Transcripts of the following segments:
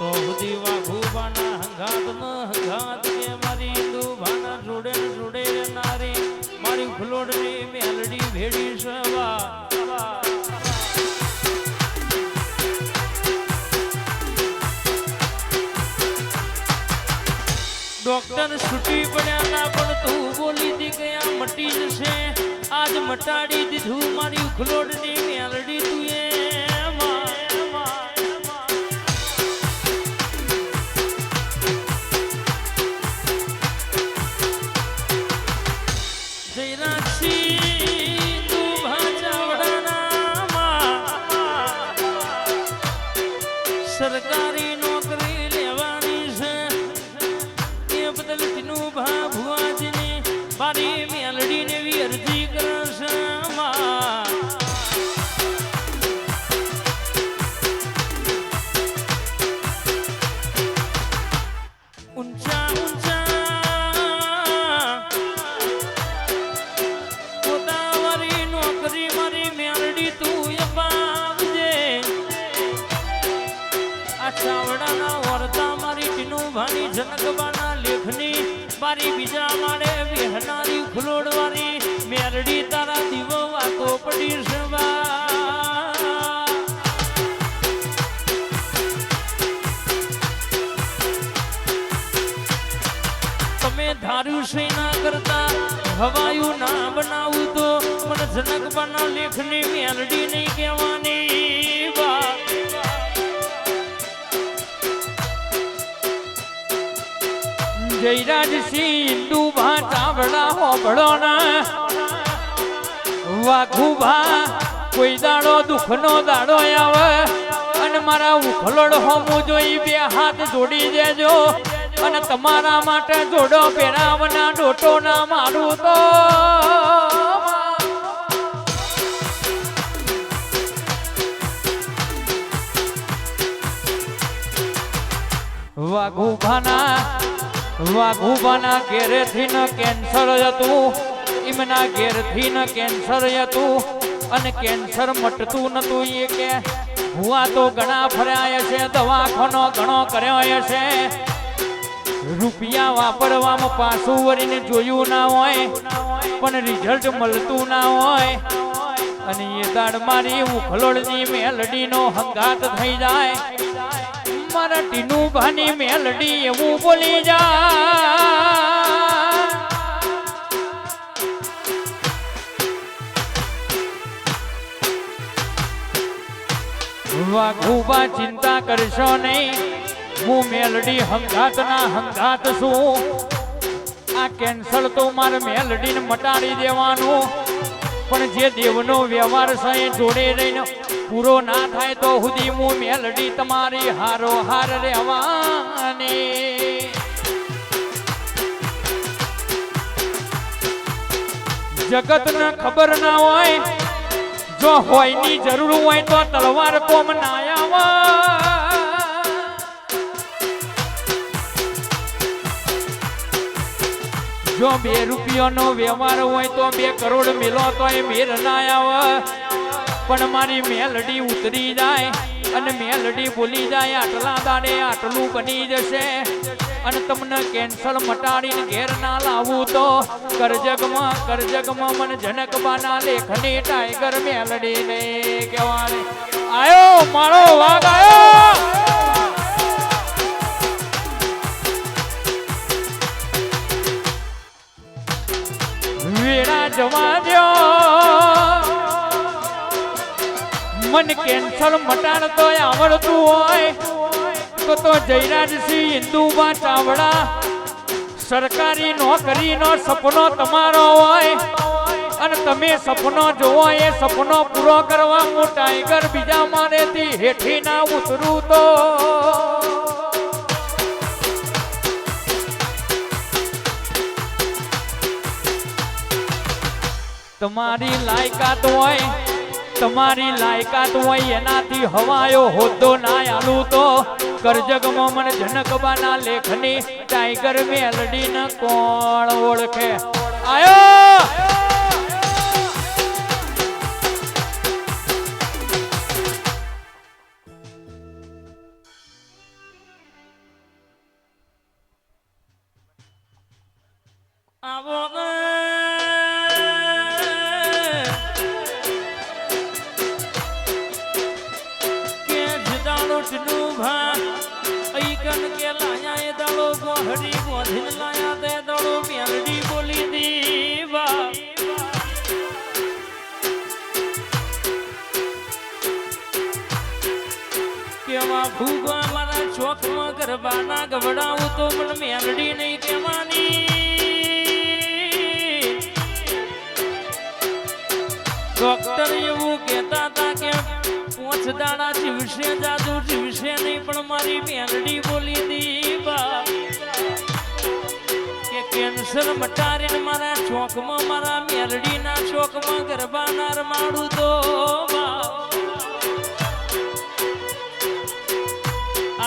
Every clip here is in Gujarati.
તો હુદી વાઘુબાના હંગાત ન હંગાત કે મેલડી ભેડી સવા ડોક્ટર છૂટી પડ્યા ના, પણ તું બોલી દી ગયા મટી જશે આજ મટાડી દીધું મારી ઉખલોડની મેલડી તું એમાં. ટીનુભાની જનકબાના લેખની, મારી બીજા માળે વિહનારી ખુલોડવાની મેરડી તારા દીવો વાતો પડી સવા તમે ધાર્યું છે ના કરતા હવાયું ના બનાવું તો, પણ જનકબાના લેખની મેલડી નહીં કહેવાની. જયરાજસિંહ હિન્દુ ભાટાવડા હોબળો ના વાઘુભા કોઈ દાડો દુઃખનો દાડો આવે. અને મારા ઉખલોડ હોમું જોઈ બે હાથ જોડી દેજો. અને તમારા માટે જોડો પહેરાવના ડોટો ના મારું તો. વાઘુભાના વાઘુબાના ઘેરેથી કેન્સર હતું એમના ઘેરથી કેન્સર હતું અને કેન્સર મટતું નતું એ કે હુઆ તો ઘણા ફર્યા છે દવાખાનો ઘણો કર્યો છે રૂપિયા વાપરવામાં પાછું વળીને જોયું ના હોય, પણ રિઝલ્ટ મળતું ના હોય. અને એ દાડ મારી ઉખલોડની મેલડીનો હંગાત થઈ જાય. મારા ટીનું ભાની મેલડી એવું બોલી જા. વાઘુબા ચિંતા કરશો નહીં, હું મેલડી હંગાતના હંગાત છું. આ કેન્સલ તો મારે મેલડીને મટાડી દેવાનું. પણ જે દેવનો વ્યવહાર છે જોડે રહીને પૂરો ના થાય તો સુધી હું મેલડી તમારી હારો હાર રહેવાની. જગતને ખબર ના હોય, જો હોયની જરૂર હોય તો તલવાર કોમ ના આવે. જો બે રૂપિયાનો વ્યવહાર હોય તો બે કરોડ મેલો તો એ મેર ના આવે. પણ મારી મેલડી ઉતરી જાય અને મેલડી ભૂલી જાય, આટલા દાડે આટલું બની જશે. અને તમને કેન્સર મટાડીને ઘેર ના લાવું તો કરજગમાં કરજગમાં મને જનકબાના લેખની ટાઈગર મેલડી ને કહેવાય. આયો, મારો વાઘ આયો! વેળા જવા મન કેન્સર મટાડતો આવડતું હોય. તો તો જયરાજસિંહ હિન્દુમાં ચાવડા. સરકારી નોકરીનો સપનો તમારો હોય. અને તમે સપનો જોવો એ સપનો પૂરો કરવા હું ટાઈગર બીજા મારેથી હેઠી ના ઉતરું તો. તમારી લાયકાત હોય, તમારી લાયકાત હોય, એનાથી હવાયો હોદ્દો ના આલું તો. કરજગમાં મને જનકબાના લેખની ટાઈગર મેલડી ન કોણ ઓળખે? આયો! આવો ભૂગવા મારા શોખમાં ગરબાના ગવડાવું તો પણ મેલડી નહીં કહેવાની. ડોક્ટર એવું કહેતા હતા કે પોચ દાડા જીવશે, જાદુ જીવશે નહીં, પણ મારી મેલડી બોલી દીવા કે કેન્સર મટારીને મારા શોખમાં મારા મેલડીના શોખમાં ગરબાના રમાડું તો બા.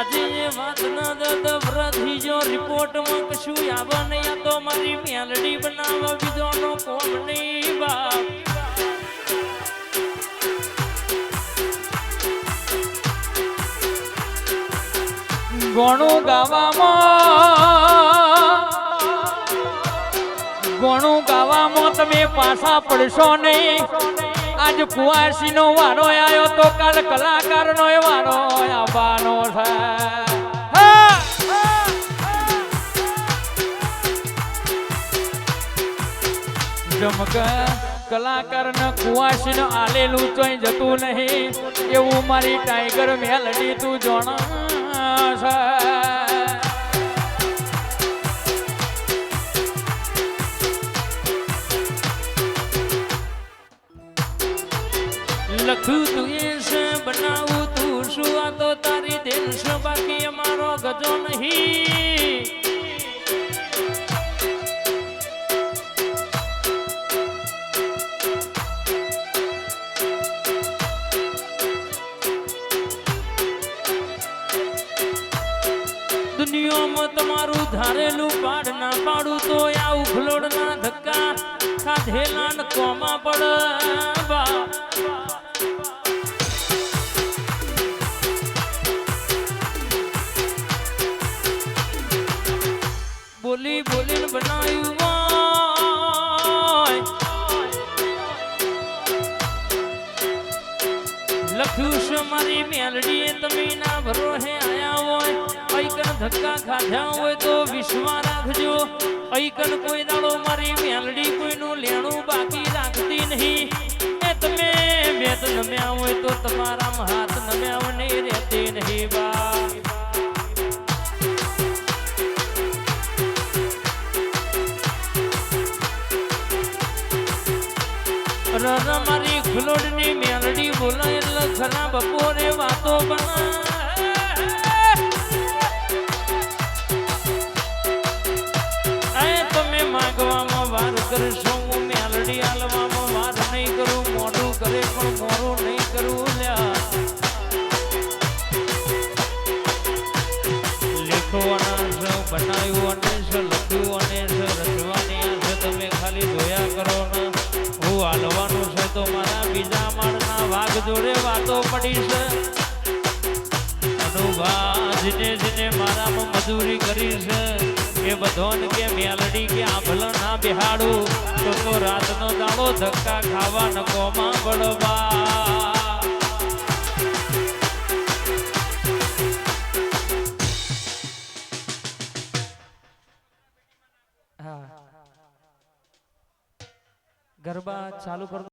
આજે વાત ના દર્દ વ્રથી જો રિપોર્ટમાં કશું આવે નહીં તો મારી મેલડી બનાવવા બીજોનો કોમ નહીં બાપ. ગોણું ગાવામાં ગોણું ગાવામાં તમે પાછા પડશો નહીં. આજ કુવાસી નો વારો આવ્યો તો કાલ કલાકાર નો વારો આવવાનો છે! જમક કલાકાર ને કુવાસી ને આલેલું ચોઈ જતું નહીં એવું મારી ટાઈગર મેલડી તું જોણ છે લખ્યું તું એ છે બનાવું તું શું? આ તો તારી છે, બાકી અમારો ગજો નહીં. દુનિયામાં તમારું ધારેલું પાડ ના પાડું તો આ ઉખલોડ ના ધક્કા ખાધેલા ન કોમાં પડ. બોલી બોલીને બનાવ્યું લખ્યું છે મારી મેલડી તમે ના ભરોસે આયા હોય. ઐકન ધક્કા ખાધ્યા હોય તો વિશ્વા રાખજો. ઐકન કોઈ દાડો મારી મેલડી કોઈનું લેણું બાકી રાખતી નહીં. એ તમે વેદ નમ્યા હોય તો તમારા હાથ નમ્યા નહીં રહેતી નહીં બા. ખુલોડની મેલડી બોલાય, એટલે ખરા બપોરે વાતો બનાય. તમે માગવામાં વાર કરશો, હું મેલડી હાલવામાં વાર નહીં કરું મોડું કરે પણ મોડું નહીં કરું, લ્યા. લેખવાના બનાવ્યું અને જોડે વાતો પડી છે અનુભા જેને જેને મારામાં મજૂરી કરી છે એ બધોને કે મેલડી કે આભલ ના બિહાડું. તો રાતનો દાડો ધક્કા ખાવા નકોમાં પડવા ગરબા ચાલુ કર